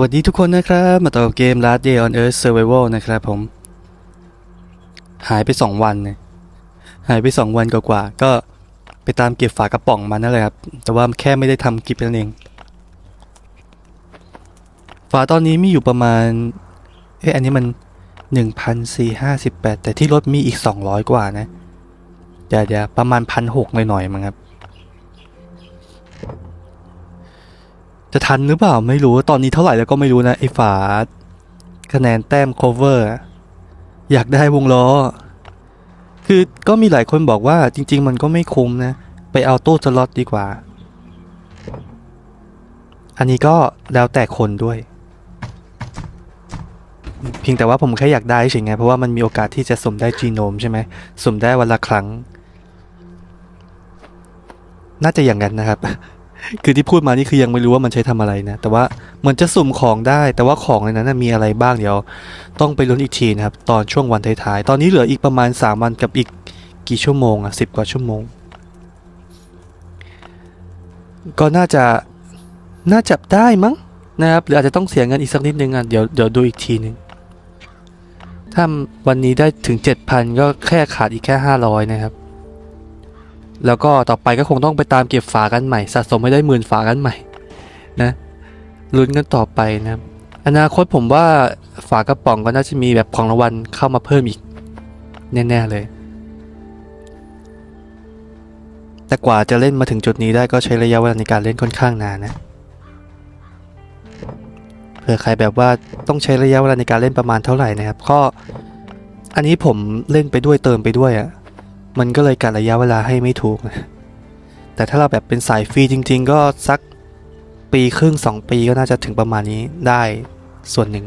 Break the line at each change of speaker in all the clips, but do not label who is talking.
วัสดีทุกคนนะครับ มาต่อกับเกม Last Day on Earth Survival นะครับผม หายไปสองวันนหายไปสองวันกว่าๆก็ไปตามเก็บฝากระป๋องมานั่นแหละครับ แต่ว่าแค่ไม่ได้ทำคลิปนั่นเอง ฝาตอนนี้มีอยู่ประมาณ เอ๊ะอันนี้มันหนึ่งพันสี่ห้าสิบแปดแต่ที่รถมีอีกสองร้อยกว่านะเดี๋ยวเดี๋ยวประมาณพันหกหน่อยๆมั้งครับ จะทันหรือเปล่าไม่รู้ตอนนี้เท่าไหร่แล้วก็ไม่รู้นะไอ้ฝาคะแนนแต้ม cover อะอยากได้วงล้อ คือก็มีหลายคนบอกว่าจริง ๆ มันก็ไม่คุ้มนะ ไปเอาตู้สล็อตดีกว่า อันนี้ก็แล้วแต่คนด้วย เพียงแต่ว่าผมแค่อยากได้เฉยไงเพราะว่ามันมีโอกาสที่จะสมได้จีโนมใช่ไหมสมได้วันละครั้ง น่าจะอย่างนั้นนะครับ คือที่พูดมานี่คือยังไม่รู้ว่ามันใช้ทำอะไรนะ แต่ว่าเหมือนจะสุ่มของได้ แต่ว่าของในนั้นนะมีอะไรบ้างเดี๋ยว ต้องไปลุ้นอีกทีนะครับ ตอนช่วงวันท้ายๆ ตอนนี้เหลืออีกประมาณ 3 วันกับอีกกี่ชั่วโมงอะสิบกว่าชั่วโมง ก็น่าจะน่าจับได้มั้งนะครับ หรืออาจจะต้องเสียเงินอีกสักนิดนึงอะเดี๋ยวเดี๋ยวดูอีกทีนึงถ้าวันนี้ได้ถึง 7,000 ก็แค่ขาดอีกแค่ 500 นะครับ แล้วก็ต่อไปก็คงต้องไปตามเก็บฝากันใหม่สะสมให้ได้หมื่นฝากันใหม่นะลุ้นกันต่อไปนะครับอนาคตผมว่าฝากระป๋องก็น่าจะมีแบบของรางวัลเข้ามาเพิ่มอีก แน่ ๆ เลย แต่กว่าจะเล่นมาถึงจุดนี้ได้ก็ใช้ระยะเวลาในการเล่นค่อนข้างนานนะเผื่อใครแบบว่าต้องใช้ระยะเวลาในการเล่นประมาณเท่าไหร่นะครับก็อันนี้ผมเล่นไปด้วยเติมไปด้วยอะ่ะ มันก็เลยการระยะเวลาให้ไม่ถูกนะแต่ถ้าเราแบบเป็นสายฟรีจริง ๆ ก็สักปีครึ่งสองปีก็น่าจะถึงประมาณนี้ได้ส่วนหนึ่ง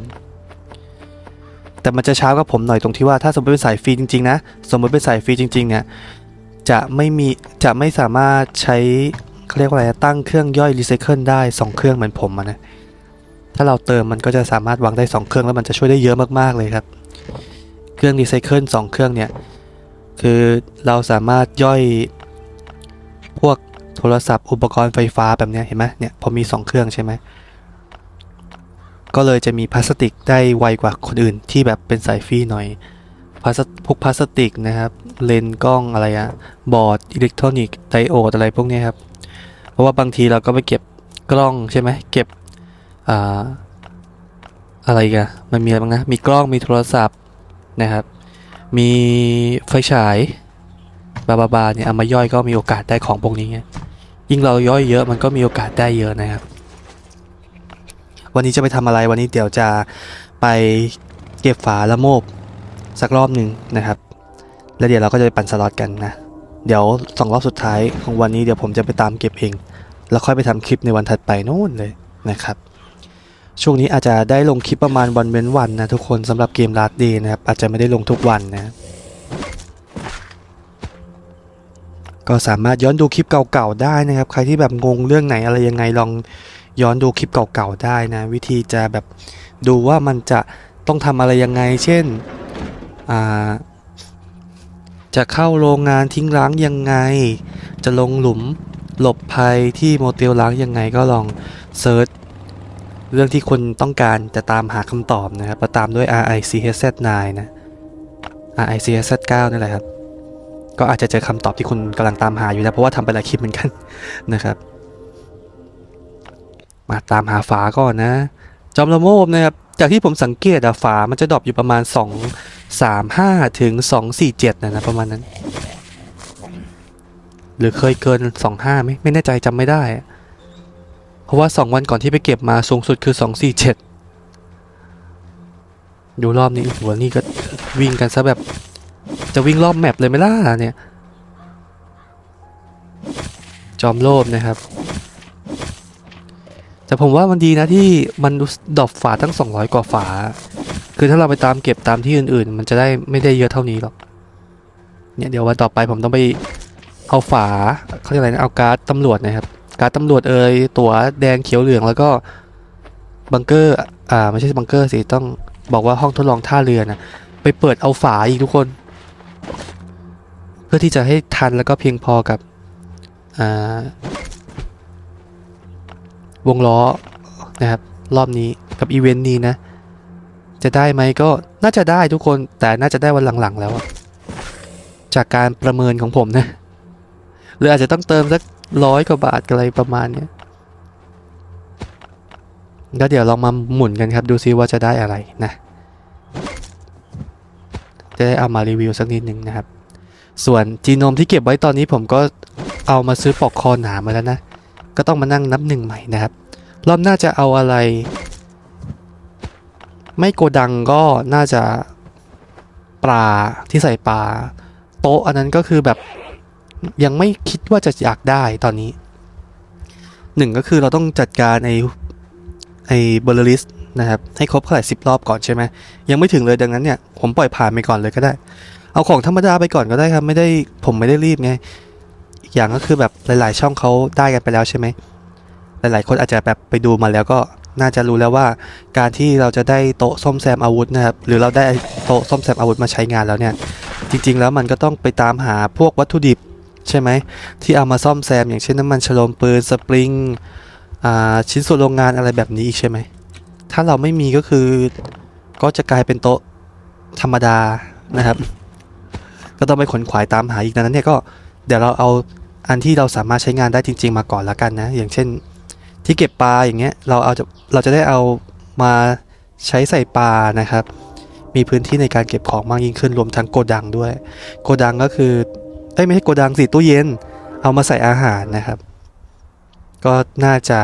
แต่มันจะช้ากับผมหน่อยตรงที่ว่าถ้าสมมติเป็นสายฟรีจริง ๆ นะ สมมติเป็นสายฟรีจริง ๆ เนี่ย จะไม่มีจะไม่สามารถใช้เขาเรียกว่าอะไรตั้งเครื่องย่อยรีไซเคิลได้ 2 เครื่องเหมือนผมนะ ถ้าเราเติมมันก็จะสามารถวางได้ 2 เครื่องแล้วมันจะช่วยได้เยอะมากๆเลยครับ เครื่องรีไซเคิล2เครื่องเนี่ย คือเราสามารถย่อยพวกโทรศัพท์อุปกรณ์ไฟฟ้าแบบนี้เห็นไหมเนี่ยพอมี 2 เครื่องใช่ไหมก็เลยจะมีพลาสติกได้ไวกว่าคนอื่นที่แบบเป็นสายฟรีหน่อยพลาสพวกพลาสติกนะครับเลนส์กล้องอะไรอะบอร์ดอิเล็กทรอนิกส์ไดโอดอะไรพวกนี้ครับเพราะว่าบางทีเราก็ไปเก็บกล้องใช่ไหมเก็บอ่าอะไรกันมันมีอะไรบ้างนะมีกล้องมีโทรศัพท์นะครับ มีไฟฉายบาบาบาเนี่ยเอามาย่อยก็มีโอกาสได้ของพวกนี้ไงยิ่งเราย่อยเยอะมันก็มีโอกาสได้เยอะนะครับ วันนี้จะไปทำอะไรวันนี้เดี๋ยวจะไปเก็บฝาละโมบสักรอบหนึ่งนะครับ แล้วเดี๋ยวเราก็จะไปปั่นสล็อตกันนะ เดี๋ยวสองรอบสุดท้ายของวันนี้เดี๋ยวผมจะไปตามเก็บเอง แล้วค่อยไปทำคลิปในวันถัดไปโน่นเลยนะครับ ช่วงนี้อาจจะได้ลงคลิปประมาณวันเว้นวันนะทุกคนสำหรับเกมลาดเดย์นะครับอาจจะไม่ได้ลงทุกวันนะก็สามารถย้อนดูคลิปเก่าๆได้นะครับ ใครที่แบบงงเรื่องไหนอะไรยังไงลองย้อนดูคลิปเก่าๆได้นะ วิธีจะแบบดูว่ามันจะต้องทำอะไรยังไง เช่นจะเข้าโรงงานทิ้งร้างยังไง จะลงหลุมหลบภัยที่โมเตลล้างยังไงก็ลองเซิร์ช เรื่องที่คนต้องการจะตามหาคำตอบนะครับมาตามด้วย RICHZ9 นะ RICHZ9 นี่แหละครับ ก็อาจจะเจอคำตอบที่คุณกำลังตามหาอยู่นะเพราะว่าทำไปหลายคลิปเหมือนกันนะครับ มาตามหาฝาก่อนนะ จอมละโมบนะครับ จากที่ผมสังเกตอะฝามันจะดรอปอยู่ประมาณ 2 3 5 ถึง 2 4 7 นะนะประมาณนั้น หรือเคยเกิน 2 5ไหมไม่แน่ใจจำไม่ได้ เพราะว่า 2 วันก่อนที่ไปเก็บมาสูงสุดคือ 247 ดูรอบนี้หัวนี่ก็วิ่งกันซะแบบ จะวิ่งรอบแมปเลยไหมล่ะเนี่ย จอมโลภนะครับ แต่ผมว่ามันดีนะที่มันดรอปฝาทั้ง 200 กว่าฝา คือถ้าเราไปตามเก็บตามที่อื่นๆ มันจะได้ไม่ได้เยอะเท่านี้หรอก เนี่ยเดี๋ยววันต่อไปผมต้องไปเอาฝาเขาเรียกอะไรนะเอาการ์ดตำรวจนะครับ การตำรวจเอ่ยตัวแดงเขียวเหลืองแล้วก็บังเกอร์อ่าไม่ใช่บังเกอร์สิต้องบอกว่าห้องทดลองท่าเรือนะไปเปิดเอาฝาอีกทุกคน เพื่อที่จะให้ทันแล้วก็เพียงพอกับอ่าวงล้อนะครับรอบนี้กับอีเวนต์นี้นะ จะได้ไหมก็น่าจะได้ทุกคนแต่น่าจะได้วันหลังๆแล้ว จากการประเมินของผมนะหรืออาจจะต้องเติมสัก ร้อยกว่าบาทอะไรประมาณเนี้ยก็เดี๋ยวลองมาหมุนกันครับ ดูซิว่าจะได้อะไรนะ จะได้เอามารีวิวสักนิดหนึ่งนะครับ ส่วนจีโนมที่เก็บไว้ตอนนี้ผมก็เอามาซื้อปลอกคอหนามาแล้วนะ ก็ต้องมานั่งนับหนึ่งใหม่นะครับ รอบหน้าจะเอาอะไร ไม่โกดังก็น่าจะปลาที่ใส่ปลาโต๊ะอันนั้นก็คือแบบ ยังไม่คิดว่าจะอยากได้ตอนนี้หนึ่งก็คือเราต้องจัดการไอไอเบอร์ลิสนะครับให้ครบเท่าไหร่สิบรอบก่อนใช่ไหมยังไม่ถึงเลยดังนั้นเนี่ยผมปล่อยผ่านไปก่อนเลยก็ได้ เอาของธรรมดาไปก่อนก็ได้ครับไม่ได้ผมไม่ได้รีบไงอีกอย่างก็คือแบบหลาย ๆ ช่องเขาได้กันไปแล้วใช่ไหมหลาย ๆ คนอาจจะแบบไปดูมาแล้วก็น่าจะรู้แล้วว่าการที่เราจะได้โต๊ะซ่อมแซมอาวุธนะครับหรือเราได้โต๊ะซ่อมแซมอาวุธมาใช้งานแล้วเนี่ยจริง ๆ แล้วมันก็ต้องไปตามหาพวกวัตถุดิบ ใช่ไหมที่เอามาซ่อมแซม อย่างเช่นน้ำมันฉลมปืนสปริงชิ้นส่วนโรงงานอะไรแบบนี้อีกใช่ไหมถ้าเราไม่มีก็คือก็จะกลายเป็นโต๊ะธรรมดานะครับ ก็ต้องไปขนขวายตามหาอีกดังนั้นเนี่ยก็เดี๋ยวเราเอาอันที่เราสามารถใช้งานได้จริง ๆ มาก่อนละกันนะ อย่างเช่น ที่เก็บปลาอย่างเงี้ยเราเอาจะเราจะได้เอามาใช้ใส่ปลานะครับ มีพื้นที่ในการเก็บของมากยิ่งขึ้นรวมทั้งโกดังด้วย โกดังก็คือ อ้ยไม่ใช่โกดังสิตู้เย็น เอามาใส่อาหารนะครับ ก็น่าจะ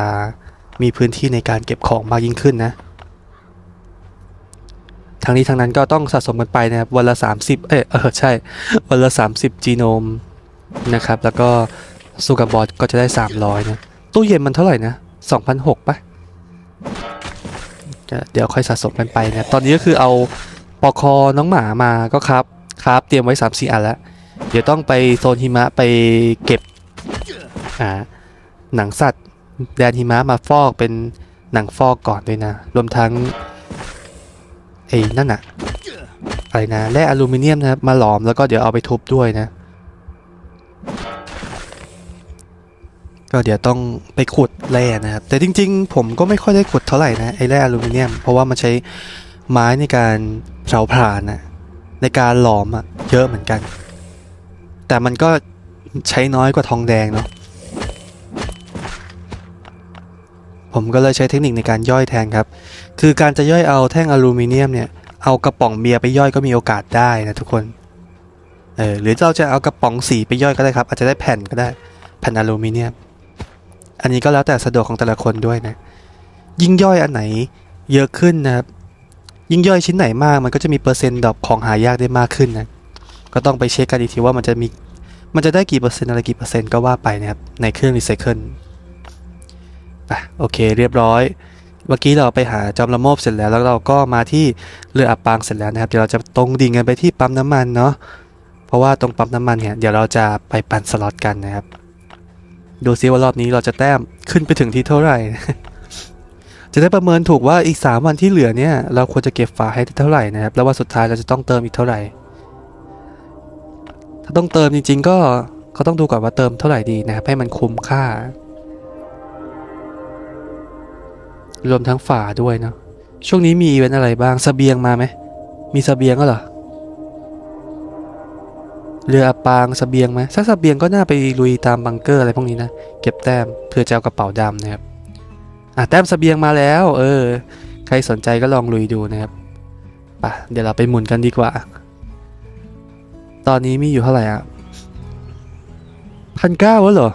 มีพื้นที่ในการเก็บของมากยิ่งขึ้นนะทั้งนี้ทั้งนั้นก็ต้องสะสมกันไปนะครับวันละ 30 เอยเออใช่ วันละ 30 จีโนมนะครับ แล้วก็สูกับบอสก็จะได้ 300 นะ ตู้เย็นมันเท่าไหร่นะ 2,006ปะก็เดี๋ยวค่อยสะสมกันไปนะครับ ตอนนี้ก็คือเอาปอกคอน้องหมามาก็ครับ ครับ เตรียมไว้ 3 4 อันแล้ว เดี๋ยวต้องไปโซนหิมะไปเก็บอ่าหนังสัตว์ แดนหิมะมาฟอกเป็นหนังฟอกก่อนด้วยนะ รวมทั้งไอ้นั่นอะอะไรนะแร่อลูมิเนียมนะครับมาหลอมแล้วก็เดี๋ยวเอาไปทุบด้วยนะ ก็เดี๋ยวต้องไปขุดแร่นะครับ แต่จริง ๆ ผมก็ไม่ค่อยได้ขุดเท่าไหร่นะไอ้แร่อลูมิเนียม เพราะว่ามันใช้ไม้ในการเผาผลาญนะในการหลอมอะเยอะเหมือนกัน แต่มันก็ใช้น้อยกว่าทองแดงเนาะผมก็เลยใช้เทคนิคในการย่อยแทนครับ คือการจะย่อยเอาแท่งอลูมิเนียมเนี่ย เอากระป๋องเบียร์ไปย่อยก็มีโอกาสได้นะทุกคน เออหรือเราจะเอากระป๋องสีไปย่อยก็ได้ครับ อาจจะได้แผ่นก็ได้แผ่นอลูมิเนียม อันนี้ก็แล้วแต่สะดวกของแต่ละคนด้วยนะ ยิ่งย่อยอันไหนเยอะขึ้นนะครับ ยิ่งย่อยชิ้นไหนมากมันก็จะมีเปอร์เซ็นต์ดรอปของหายากได้มากขึ้นนะ ก็ต้องไปเช็คกันอีกทีว่ามันจะมีมันจะได้กี่เปอร์เซ็นต์อะไรกี่เปอร์เซ็นต์ก็ว่าไปนะครับ ในเครื่องรีไซเคิลอะโอเคเรียบร้อย เมื่อกี้เราไปหาจอมละโมบเสร็จแล้ว แล้วเราก็มาที่เรืออับปางเสร็จแล้วนะครับ เดี๋ยวเราจะตรงดิ่งกันไปที่ปั๊มน้ำมันเนาะ เพราะว่าตรงปั๊มน้ำมันเนี่ยเดี๋ยวเราจะไปปั่นสล็อตกันนะครับ ดูซิว่ารอบนี้เราจะแต้มขึ้นไปถึงที่เท่าไหร่ จะได้ประเมินถูกว่าอีก 3 วันที่เหลือเนี่ยเราควรจะเก็บฝาให้ได้เท่าไหร่นะครับ แล้ววันสุดท้ายเราจะต้องเติมอีกเท่าไหร่ ถ้าต้องเติมจริง ๆ ก็ก็ต้องดูก่อนว่าเติมเท่าไหร่ดีนะครับให้มันคุ้มค่า รวมทั้งฝาด้วยเนาะช่วงนี้มีอีเวนต์อะไรบ้างเสบียงมาไหมมีเสบียงก็เหรอเรืออับปางเสบียงไหมถ้าเสบียงก็น่าไปลุยตามบังเกอร์อะไรพวกนี้นะเก็บแต้มเพื่อจะเอากระเป๋าดำนะครับอะแต้มเสบียงมาแล้ว เออ ใครสนใจก็ลองลุยดูนะครับป่ะเดี๋ยวเราไปหมุนกันดีกว่า ตอนนี้มีอยู่เท่าไหร่อะพันเก้าวะเหรอ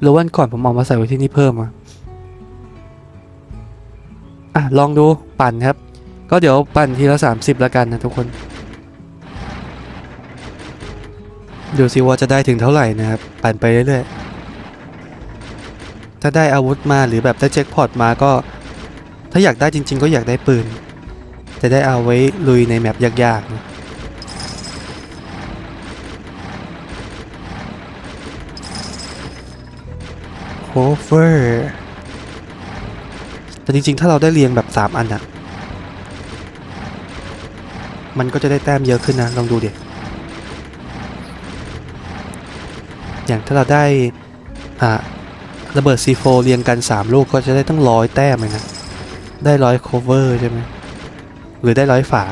หรือวันก่อนผมเอามาใส่ไว้ที่นี่เพิ่มอะอะ ลองดูปั่นครับ ก็เดี๋ยวปั่นทีละ 30 แล้วกันนะทุกคน ดูสิว่าจะได้ถึงเท่าไหร่นะครับ ปั่นไปเรื่อยๆ ถ้าได้อาวุธมาหรือแบบได้แจ็คพอตมาก็ ถ้าอยากได้จริง ๆ ก็อยากได้ปืน จะได้เอาไว้ลุยในแมปยากๆนะโคเฟอร์แต่จริงๆ ถ้าเราได้เรียงแบบ 3 อันอะมันก็จะได้แต้มเยอะขึ้นนะ ลองดูเดี๋ยวอย่างถ้าเราได้อ่าระเบิด C4 เรียงกัน 3 ลูกก็จะได้ตั้งร้อยแต้มเลยนะ ได้ร้อย cover ใช่ไหม หรือได้ร้อยฝา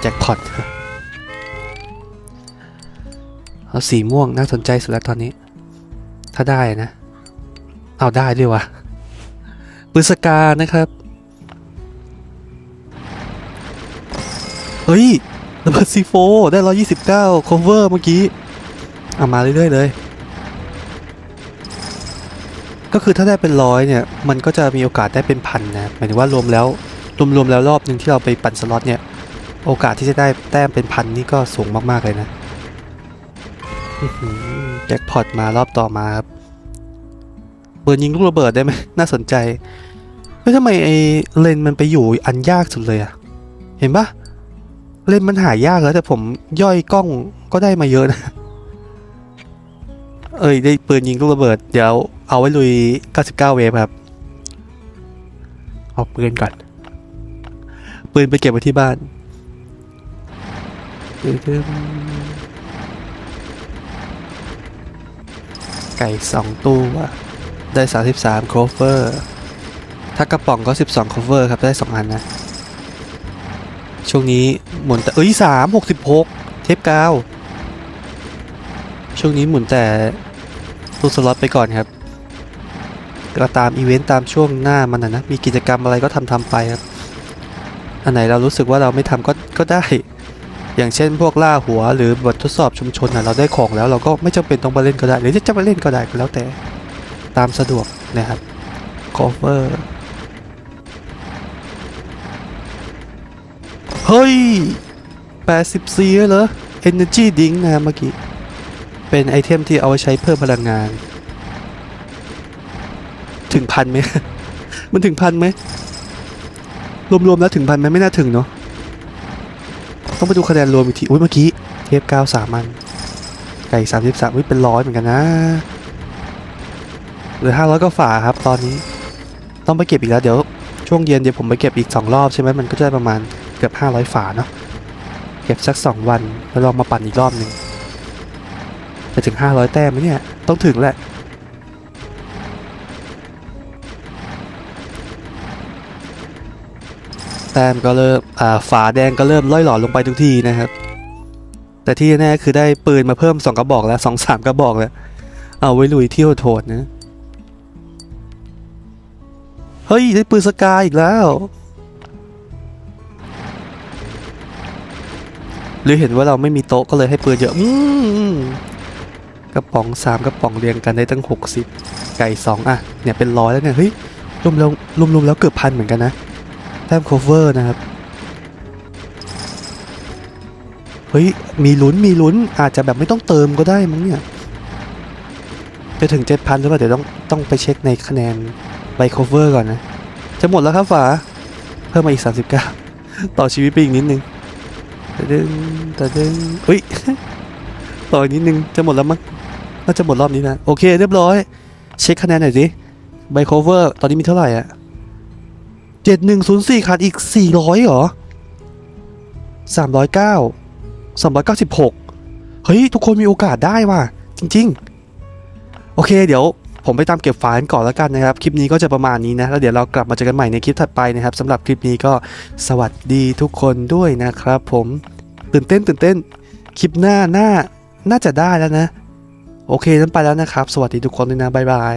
แจ็คพอตเอาสีม่วงน่าสนใจสุดแล้วตอนนี้ ถ้าได้นะ เอาได้ด้วยวะปืนสกานะครับ เฮ้ยระเบิด C4 ได้ 129 cover เมื่อกี้ เอามาเรื่อย ๆ เลย ก็คือถ้าได้เป็นร้อยเนี่ยมันก็จะมีโอกาสได้เป็นพันนะหมายถึงว่ารวมแล้วรวมๆแล้วรอบหนึ่งที่เราไปปั่นสล็อตเนี่ยโอกาสที่จะได้แต้มเป็นพันนี่ก็สูงมากๆเลยนะแจ็คพอตมารอบต่อมาครับปืนยิงลูกระเบิดได้ไหมน่าสนใจเฮ้ยทำไมไอ้เลนมันไปอยู่อันยากสุดเลยอะเห็นปะเลนมันหายากแล้วแต่ผมย่อยกล้องก็ได้มาเยอะนะ เอ้ยได้ปืนยิงลูกระเบิด เดี๋ยวเอาไว้ลุย 99 เวฟครับ เอาปืนก่อน ปืนไปเก็บไว้ที่บ้านตึ้มไก่สองตู้ว่ะ ได้ 33โคเวอร์ถ้ากระป๋องก็ 12โคเวอร์ครับ ได้ 2 อันนะ ช่วงนี้หมุนแต่เอ้ย3 66 เทปกาว ช่วงนี้หมุนแต่ ตู้สล็อตไปก่อนครับก็ตามอีเวนต์ตามช่วงหน้ามันนะนะมีกิจกรรมอะไรก็ทำทำไปครับ อันไหนเรารู้สึกว่าเราไม่ทำก็ก็ได้ อย่างเช่นพวกล่าหัวหรือบททดสอบชุมชนนะเราได้ของแล้วเราก็ไม่จำเป็นต้องไปเล่นก็ได้ หรือจะไปเล่นก็ได้ก็แล้วแต่ตามสะดวกนะครับ cover เฮ้ย84แล้วเหรอ energy drink นะเมื่อกี้ เป็นไอเทมที่เอาไว้ใช้เพิ่มพลังงาน ถึงพันไหม มันถึงพันไหม รวมๆแล้วถึงพันไหมไม่น่าถึงเนาะ ต้องไปดูคะแนนรวมอีกที อุ้ยเมื่อกี้ เทปเก้าสามัน ไก่สามสิบสามอุ้ยเป็นร้อยเหมือนกันนะเหลือห้าร้อยก็ฝาครับตอนนี้ ต้องไปเก็บอีกแล้วเดี๋ยวช่วงเย็นเดี๋ยวผมไปเก็บอีกสองรอบใช่ไหมมันก็จะประมาณเกือบห้าร้อยฝาเนาะ เก็บสักสองวันแล้วลองมาปั่นอีกรอบหนึ่ง จะถึงห้าร้อยแต้มไหมเนี่ย ต้องถึงแหละ แต้มก็เริ่ม อ่า ฝาแดงก็เริ่มล่อยหลอลงไปทุกทีนะครับ แต่ที่แน่คือได้ปืนมาเพิ่มสองกระบอกแล้วสองสามกระบอกแล้ว เอาไว้ลุยเที่ยวโทษนะ เฮ้ย ได้ปืนสกายอีกแล้วหรือเห็นว่าเราไม่มีโต๊ะก็เลยให้ปืนเยอะ อืม กระป๋องสามกระป๋องเรียงกันได้ตั้งหกสิบไก่สองอะเนี่ยเป็นร้อยแล้วเนี่ยเฮ้ยรวมแล้วรวมๆแล้วเกือบพันเหมือนกันนะแต้ม cover นะครับเฮ้ยมีลุ้นมีลุ้นอาจจะแบบไม่ต้องเติมก็ได้มั้งเนี่ยจะถึง 7,000หรือเปล่าเดี๋ยวต้องต้องไปเช็คในคะแนนใบ cover ก่อนนะ จะหมดแล้วครับฝา เพิ่มมาอีก 39 ต่อชีวิตไปอีกนิดนึงแต่ดึงแต่ดึงเฮ้ย ต่ออีกนิดนึง จะหมดแล้วมั้ง น่าจะหมดรอบนี้นะ โอเค เรียบร้อย เช็คคะแนนหน่อยสิใบ cover ตอนนี้มีเท่าไหร่อะเจ็ดหนึ่งศูนย์สี่ขาดอีกสี่ร้อยเหรอสามร้อยเก้าสามร้อยเก้าสิบหกเฮ้ย ทุกคนมีโอกาสได้ว่ะ จริง ๆ โอเค เดี๋ยวผมไปตามเก็บไฟล์กันก่อนแล้วกันนะครับ คลิปนี้ก็จะประมาณนี้นะ แล้วเดี๋ยวเรากลับมาเจอกันใหม่ในคลิปถัดไปนะครับสำหรับคลิปนี้ก็สวัสดีทุกคนด้วยนะครับ ผมตื่นเต้นตื่นเต้น คลิปหน้าหน้าน่าจะได้แล้วนะ โอเคนั้นไปแล้วนะครับ สวัสดีทุกคนเลยนะ บ๊ายบาย